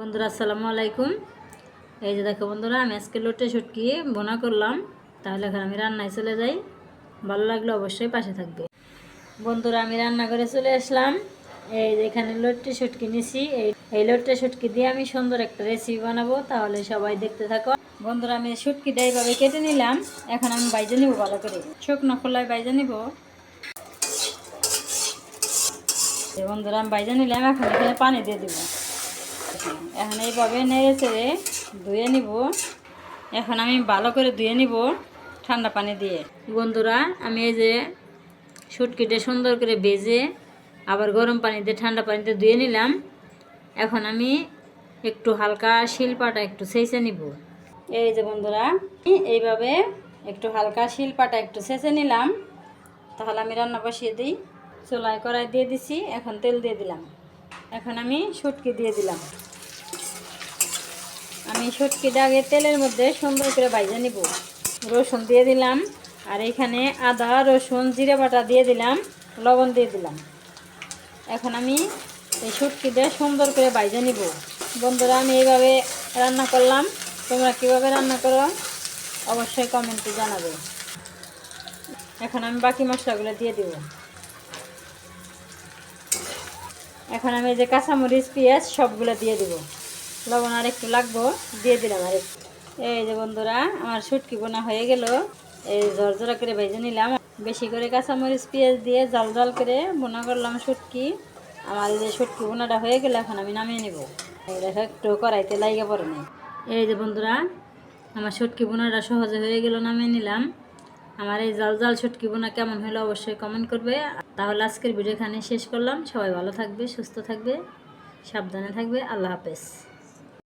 বন্ধুরা, আসসালামু আলাইকুম। এই যে দেখো বন্ধুরা, আমি আজকে লোটে শুটকি বোনা করলাম। তাহলে এখন আমি রান্নায় চলে যাই। ভালো লাগলে অবশ্যই পাশে থাকবে। বন্ধুরা, আমি রান্না করে চলে আসলাম। এই যে এখানে লোটে শুটকি নিছি। এই এই লোটে শুটকি দিয়ে আমি সুন্দর একটা রেসিপি বানাবো। তাহলে সবাই দেখতে থাকো। বন্ধুরা, আমি শুটকিটা এইভাবে কেটে নিলাম। এখন আমি বাইজে নিব ভালো করে। শুকনো খোলায় বাইজে নিব। বন্ধুরা, আমি বাইজে নিলাম। এখন এখানে পানি দিয়ে দিব। এখন এইভাবে নেড়ে চেড়ে ধুয়ে নিব। এখন আমি ভালো করে ধুয়ে নিব ঠান্ডা পানি দিয়ে। বন্ধুরা, আমি এই যে শুটকিটা সুন্দর করে ভেজে আবার গরম পানিতে, ঠান্ডা পানিতে ধুয়ে নিলাম। এখন আমি একটু হালকা শিলপাটা একটু সেচে নিব। এই যে বন্ধুরা, এইভাবে একটু হালকা শিলপাটা একটু সেচে নিলাম। তাহলে আমি রান্না বসিয়ে দিই। চুলায় কড়াই দিয়ে দিছি, এখন তেল দিয়ে দিলাম। এখন আমি শুটকি দিয়ে দিলাম। আমি শুটকিটা আগে তেলের মধ্যে সুন্দর করে ভাইজে নিব। রসুন দিয়ে দিলাম, আর এখানে আদা, রসুন, জিরে বাটা দিয়ে দিলাম, লবণ দিয়ে দিলাম। এখন আমি এই শুটকিটা সুন্দর করে ভাইজে নিব। বন্ধুরা, আমি এইভাবে রান্না করলাম। তোমরা কীভাবে রান্না করো অবশ্যই কমেন্টে জানাবে। এখন আমি বাকি মশলাগুলো দিয়ে দিব। এখন আমি যে কাঁচামরিচ, পেঁয়াজ সবগুলো দিয়ে দিব। লবণ আর একটু লাগবো, দিয়ে দিলাম আর এই যে বন্ধুরা, আমার শুটকি বোনা হয়ে গেল। এই ঝরঝরা করে ভেজে নিলাম। বেশি করে কাঁচামরিচ, পেঁয়াজ দিয়ে জাল জাল করে বোনা করলাম শুটকি। আমার যে শুটকি বোনাটা হয়ে গেলে, এখন আমি নামিয়ে নেব। দেখো, একটু কড়াইতে লাইগা পড়ে এই যে বন্ধুরা, আমার শুটকি বোনাটা সহজে হয়ে গেল, নামিয়ে নিলাম। আমার এই জাল জাল ছুটকি বোনা কেমন হলো অবশ্যই কমেন্ট করবে। তাহলে আজকের ভিডিও এখানে শেষ করলাম। সবাই ভালো থাকবে, সুস্থ থাকবে, সাবধানে থাকবে। আল্লাহ হাফেজ।